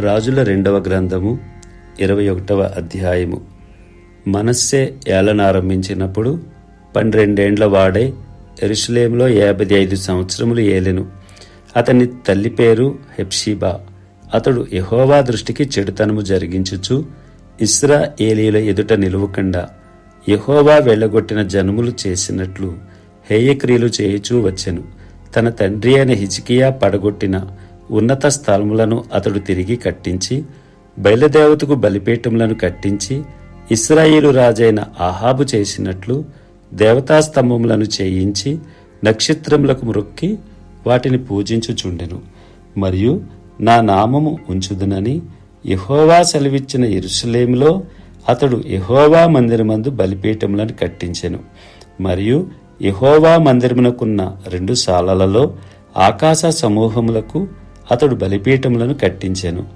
రాజుల రెండవ గ్రంథము ఇరవై ఒకటవ అధ్యాయము. మనస్సే ఏలనారంభించినప్పుడు పన్నెండేండ్ల వాడే ఎరుషులేంలో యాభై ఐదు సంవత్సరములు ఏలెను. అతని తల్లి పేరు హెప్షిబా. అతడు యహోవా దృష్టికి చెడుతనము జరిగించుచు ఇస్రా ఏలీల ఎదుట నిలువకుండా యహోవా వెళ్ళగొట్టిన జనములు చేసినట్లు హేయక్రియలు చేయుచూ వచ్చెను. తన తండ్రి అయిన హిజికియా పడగొట్టిన ఉన్నత స్థలములను అతడు తిరిగి కట్టించి బయలుదేవతకు బలిపీఠములను కట్టించి ఇస్రాయేలు రాజైన ఆహాబు చేసినట్లు దేవతాస్తంభములను చేయించి నక్షత్రములకు మొక్కి వాటిని పూజించుచుండెను. మరియు నా నామము ఉంచుదునని యహోవా సెలవిచ్చిన ఇరుసలేములో అతడు యహోవా మందిరమందు బలిపీఠములను కట్టించెను. మరియు యహోవా మందిరమునకున్న రెండు సాలలలో ఆకాశ సమూహములకు అతడు బలిపీఠములను కట్టించెను.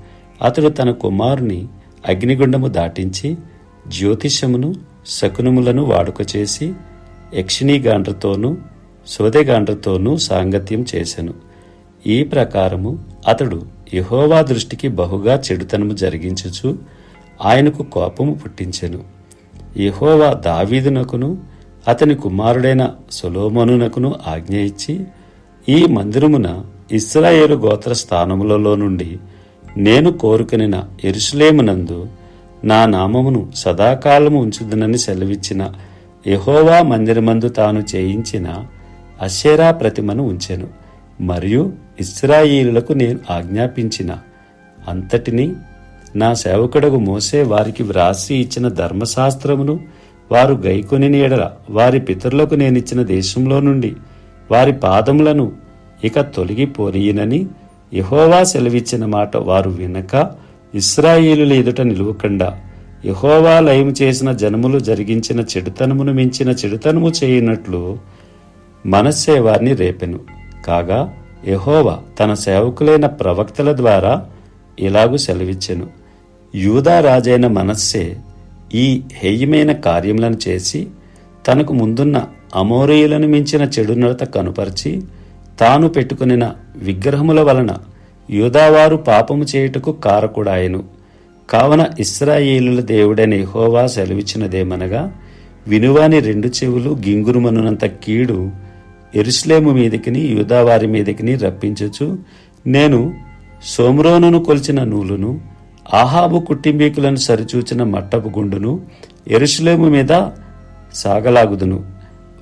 అతడు తన కుమారుని అగ్నిగుండము దాటించి జ్యోతిషమును శకునములను వాడుక చేసి యక్షిణీగాండ్రతోనూ సోదెగాండ్రతోనూ సాంగత్యం చేసెను. ఈ ప్రకారము అతడు యహోవా దృష్టికి బహుగా చెడుతనము జరిగించుచు ఆయనకు కోపము పుట్టించెను. యహోవా దావీదునకును అతని కుమారుడైన సొలోమోనునకును ఆజ్ఞ ఇచ్చి ఈ మందిరమున ఇస్రాయేలు గోత్ర స్థానములలో నుండి నేను కోరుకునిన ఎరుసలేమునందు నా నామమును సదాకాలము ఉంచుదనని సెలవిచ్చిన యహోవా మందిరమందు తాను చేయించిన అషేరా ప్రతిమను ఉంచెను. మరియు ఇస్రాయిలకు నేను ఆజ్ఞాపించిన అంతటిని నా సేవకుడకు మోసే వారికి వ్రాసి ఇచ్చిన ధర్మశాస్త్రమును వారు గైకొని ఎడల వారి పితరులకు నేనిచ్చిన దేశంలో నుండి వారి పాదములను ఇక తొలగిపోనీయనని యహోవా సెలవిచ్చిన మాట వారు వినక ఇస్రాయేలుల ఎదుట నిలువకుండా. యహోవా లయం చేసిన జనములు జరిగించిన చెడుతనమును మించిన చెడుతనము చేయనట్లు మనస్సే వారిని రేపెను. కాగా యహోవా తన సేవకులైన ప్రవక్తల ద్వారా ఇలాగు సెలవిచ్చెను. యూదా రాజైన మనస్సే ఈ హేయమైన కార్యములను చేసి తనకు ముందున్న అమోరీయులను మించిన చెడునత కనుపరిచి తాను పెట్టుకునిన విగ్రహముల వలన యూదావారు పాపము చేయుటకు కారకుడాయను. కావున ఇస్రాయేలుల దేవుడైన హోవా సెలవిచ్చినదేమనగా వినువాని రెండు చెవులు గింగురుమనునంత కీడు ఎరుస్లేము మీదకిని యూదావారి మీదకిని రప్పించచ్చు నేను సోమ్రోనును కొలిచిన నూలును ఆహాబు కుట్టింబీకులను సరిచూచిన మట్టపు గుండును ఎరుస్లేము మీద సాగలాగుదును.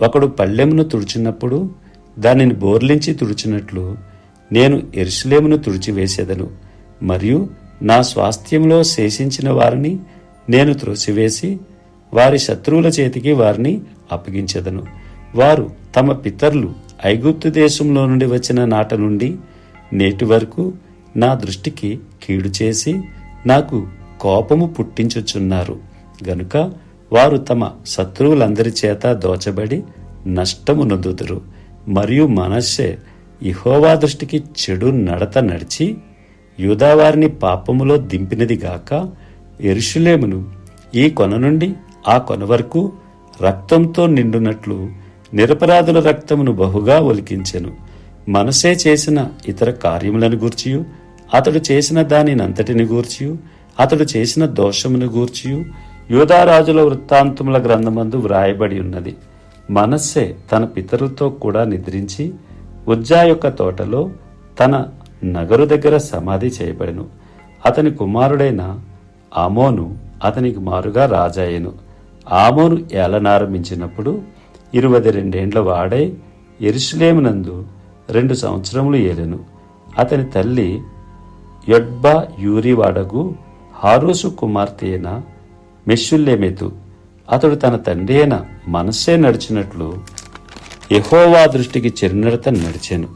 ఒకడు పళ్ళెమును తుడిచినప్పుడు దానిని బోర్లించి తుడిచినట్లు నేను ఎరుసలేమును తుడిచివేసేదను. మరియు నా స్వాస్థ్యంలో శేషించిన వారిని నేను త్రోసివేసి వారి శత్రువుల చేతికి వారిని అప్పగించెదను. వారు తమ పితరులు ఐగుప్తు దేశంలో నుండి వచ్చిన నాట నుండి నేటి వరకు నా దృష్టికి కీడు చేసి నాకు కోపము పుట్టించుచున్నారు. గనుక వారు తమ శత్రువులందరి చేత దోచబడి నష్టము నొందుదురు. మరియు మనస్సే ఇహోవా దృష్టికి చెడు నడత నడిచి యూదావారిని పాపములో దింపినది గాక ఎరుషులేమును ఈ కొన నుండి ఆ కొన వరకు రక్తంతో నిండునట్లు నిరపరాధుల రక్తమును బహుగా ఒలికించెను. మనసే చేసిన ఇతర కార్యములను గూర్చియు అతడు చేసిన దానినంతటిని గూర్చియు అతడు చేసిన దోషమును గూర్చియు యూదారాజుల వృత్తాంతముల గ్రంథమందు వ్రాయబడి ఉన్నది. మనస్సే తన పితరులతో కూడా నిద్రించి ఉజ్జా యొక్క తోటలో తన నగరు దగ్గర సమాధి చేయబడెను. అతని కుమారుడైన ఆమోను అతనికి మారుగా రాజాయెను ఆమోను ఏలనారంభించినప్పుడు ఇరవై రెండేండ్ల వాడై ఎరుసలేమునందు రెండు సంవత్సరములు ఏలెను. అతని తల్లి యొడ్బా యూరివాడగు హారూసు కుమార్తె అయిన మెషుల్లేమెతు. అతడు తన తండ్రి అయిన మనస్సే నడిచినట్లు యహోవా దృష్టికి చెరునడత నడిచాను.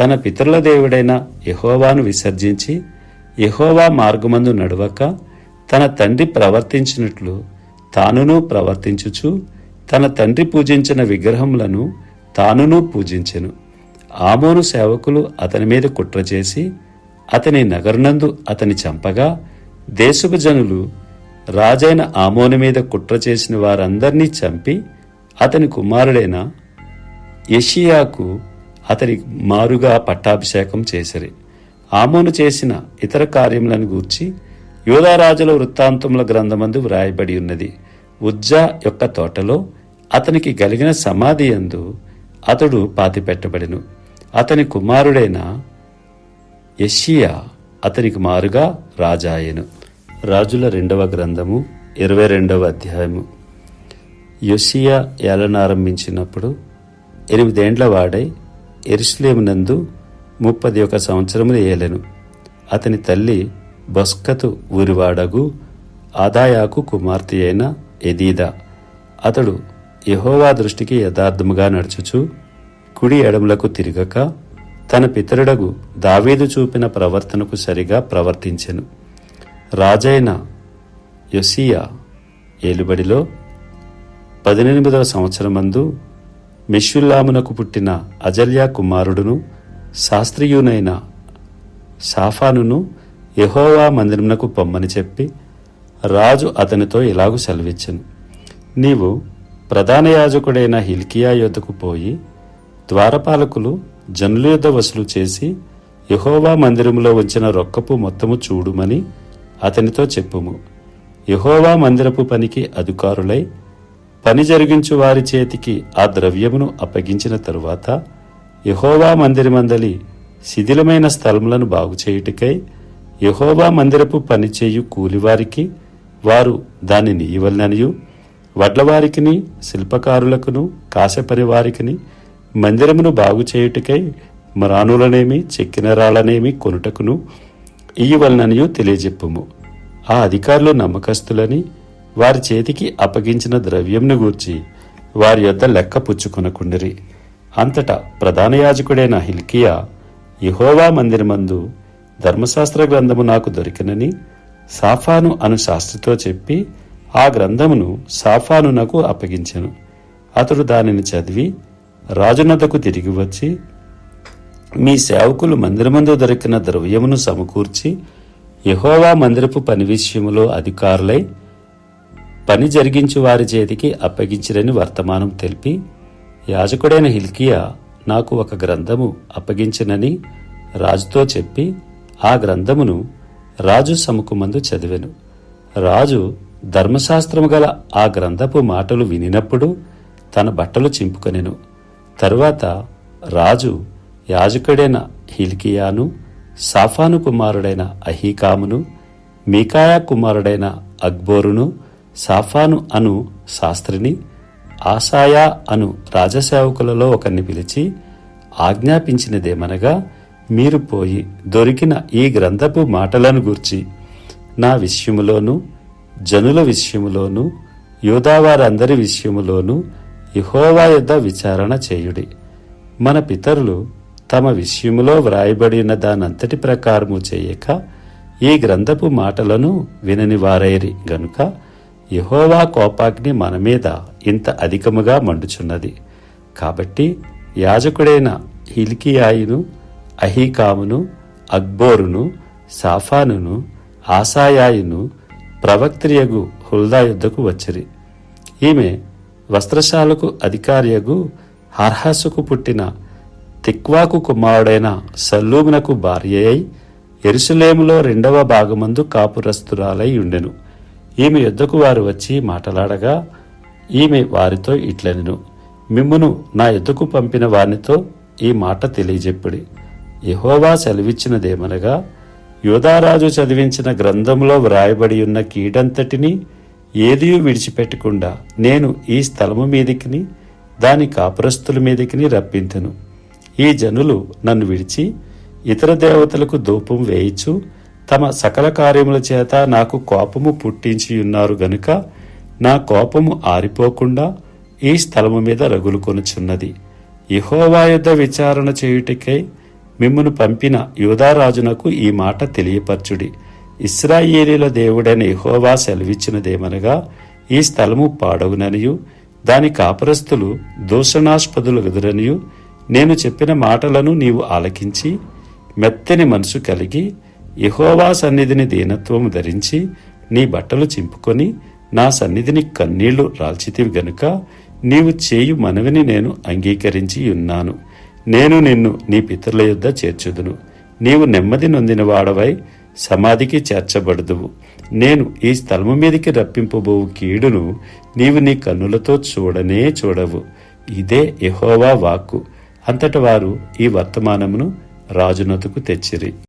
తన పితరుల దేవుడైన యహోవాను విసర్జించి యహోవా మార్గమందు నడవక తన తండ్రి ప్రవర్తించినట్లు తానును ప్రవర్తించుచు తన తండ్రి పూజించిన విగ్రహములను తానును పూజించెను. ఆమోను సేవకులు అతని మీద కుట్ర చేసి అతని నగరునందు అతని చంపగా దేశపు జనులు రాజైన ఆమోను మీద కుట్ర చేసిన వారందరినీ చంపి అతని కుమారుడైన యషియాకు అతని మారుగా పట్టాభిషేకం చేసిరి. ఆమోను చేసిన ఇతర కార్యములను గూర్చి యోధారాజుల వృత్తాంతముల గ్రంథమందు వ్రాయబడి ఉన్నది. ఉజ్జా యొక్క తోటలో అతనికి కలిగిన సమాధి యందు అతడు పాతిపెట్టబడెను. అతని కుమారుడైన యషియా అతనికి మారుగా రాజాయెను. రాజుల రెండవ గ్రంథము ఇరవై రెండవ అధ్యాయము. యొసియా ఏలనారంభించినప్పుడు ఎనిమిదేండ్ల వాడై ఎరుస్లేమునందు ముప్పది ఒక సంవత్సరములు ఏలెను. అతని తల్లి బస్కతు ఊరివాడగు ఆదాయాకు కుమార్తె అయిన ఎదీదా అతడు యహోవా దృష్టికి యథార్థముగా నడుచుచు కుడి ఎడములకు తిరగక తన పితరుడగు దావీదు చూపిన ప్రవర్తనకు సరిగా ప్రవర్తించెను. రాజైన యొసియా ఏలుబడిలో పద్దెనిమిదవ సంవత్సరమందు మెషుల్లామునకు పుట్టిన అజల్యా కుమారుడును శాస్త్రీయునైన సాఫానును యహోవా మందిరమునకు పొమ్మని చెప్పి రాజు అతనితో ఇలాగు సెలవిచ్చను. నీవు ప్రధాన యాజకుడైన హిల్కియా యోధకు పోయి ద్వారపాలకులు జనుల యుద్ధ వసూలు చేసి యహోవా మందిరములో ఉంచిన రొక్కపు మొత్తము చూడుమని అతనితో చెప్పుము. యహోవా మందిరపు పనికి అధికారులై పని జరిగించు వారి చేతికి ఆ ద్రవ్యమును అప్పగించిన తరువాత యహోవా మందిరమందలి శిథిలమైన స్థలములను బాగుచేయుటకై యహోవా మందిరపు పని చేయు కూలివారికి వారు దానిని ఇవ్వలననియు వడ్లవారికిని శిల్పకారులకును కాశపరి వారికిని మందిరమును బాగు చేయుటకై మ్రానులనేమి చెక్కిన రాళ్ళనేమి కొనుటకును ఇయ్యవలననియు తెలియజెప్పుము. ఆ అధికారులు నమ్మకస్తులని వారి చేతికి అప్పగించిన ద్రవ్యంను గూర్చి వారి యొద్ద లెక్క పుచ్చుకొనకుండిరి. అంతటా ప్రధాన యాజకుడైన హిల్కియా యహోవా మందిరమందు ధర్మశాస్త్ర గ్రంథము నాకు దొరికినని సాఫాను అను శాస్త్రితో చెప్పి ఆ గ్రంథమును సాఫానునకు అప్పగించెను. అతడు దానిని చదివి రాజునద్దకు తిరిగి వచ్చి మీ సేవకులు మందిరమందు దొరికిన ద్రవ్యమును సమకూర్చి యహోవా మందిరపు పని విషయములో అధికారులై పని జరిగించు వారి చేతికి అప్పగించిరని వర్తమానం తెలిపి యాజకుడైన హిల్కియా నాకు ఒక గ్రంథము అప్పగించినని రాజుతో చెప్పి ఆ గ్రంథమును రాజు సముఖమందు చదివెను. రాజు ధర్మశాస్త్రము గల ఆ గ్రంథపు మాటలు వినినప్పుడు తన బట్టలు చింపుకొనెను. తరువాత రాజు యాజకుడైన హిల్కియాను సాఫాను కుమారుడైన అహీకామును మీకాయా కుమారుడైన అక్బోరును సాఫాను అను శాస్త్రిని ఆసాయా అను రాజసేవకులలో ఒకరిని పిలిచి ఆజ్ఞాపించినదేమనగా మీరు పోయి దొరికిన ఈ గ్రంథపు మాటలను గూర్చి నా విషయములోను జనుల విషయములోను యూదావారందరి విషయములోను యహోవా యొద్ద విచారణ చేయుడి. మన పితరులు తమ విషయములో వ్రాయబడిన దానంతటి ప్రకారము చేయక ఈ గ్రంథపు మాటలను వినని వారైరి. గనుక యహోవా కోపాగ్ని మన మీద ఇంత అధికముగా మండుచున్నది. కాబట్టి యాజకుడైన హిల్కియాయిను అహీకామును అక్బోరును సాఫానును ఆసాయాయును ప్రవక్త్రియగు హుల్దా యుద్ధకు వచ్చిరి. ఈమె వస్త్రశాలకు అధికారియగు హర్హసుకు పుట్టిన తిక్వాకు కుమారుడైన సల్లూమునకు భార్య అయి ఎరుసలేములో రెండవ భాగమందు కాపురస్తురాలై ఉండెను. ఈమె యుద్ధకు వారు వచ్చి మాట్లాడగా ఈమె వారితో ఇట్లనెను. మిమ్మును నా యుద్ధకు పంపిన వారితో ఈ మాట తెలియజెప్పుడి. యహోవా సెలవిచ్చినదేమనగా యోధారాజు చదివించిన గ్రంథంలో వ్రాయబడి ఉన్న కీడంతటిని ఏదియూ విడిచిపెట్టకుండా నేను ఈ స్థలము మీదికిని దాని కాపురస్తుల మీదికిని రప్పించను ఈ జనులు నన్ను విడిచి ఇతర దేవతలకు ధూపం వేయిచు తమ సకల కార్యముల చేత నాకు కోపము పుట్టించి ఉన్నారు గనుక నా కోపము ఆరిపోకుండా ఈ స్థలము మీద రగులుకొనుచున్నది. ఇహోవా యుద్ధ విచారణ చేయుటకై మిమ్మును పంపిన యూదారాజునకు ఈ మాట తెలియపరచుడి. ఇస్రాయేలీల దేవుడైన ఇహోవా సెలవిచ్చినదేమనగా ఈ స్థలము పాడవుననియు దాని కాపురస్తులు దూషణాస్పదులు ఎదురనియు నేను చెప్పిన మాటలను నీవు ఆలకించి మెత్తని మనసు కలిగి యహోవా సన్నిధిని దీనత్వము ధరించి నీ బట్టలు చింపుకొని నా సన్నిధిని కన్నీళ్ళు రాల్చితివి గనుక నీవు చేయు మనవిని నేను అంగీకరించి ఉన్నాను. నేను నిన్ను నీ పితరుల యొద్ద చేర్చుదును. నీవు నెమ్మది నొందిన వాడవై సమాధికి చేర్చబడదువు. నేను ఈ స్థలము మీదికి రప్పింపబోవు కీడును నీవు నీ కన్నులతో చూడనే చూడవు. ఇదే యహోవా వాక్కు. అంతట వారు ఈ వర్తమానమును రాజునతుకు తెచ్చిరి.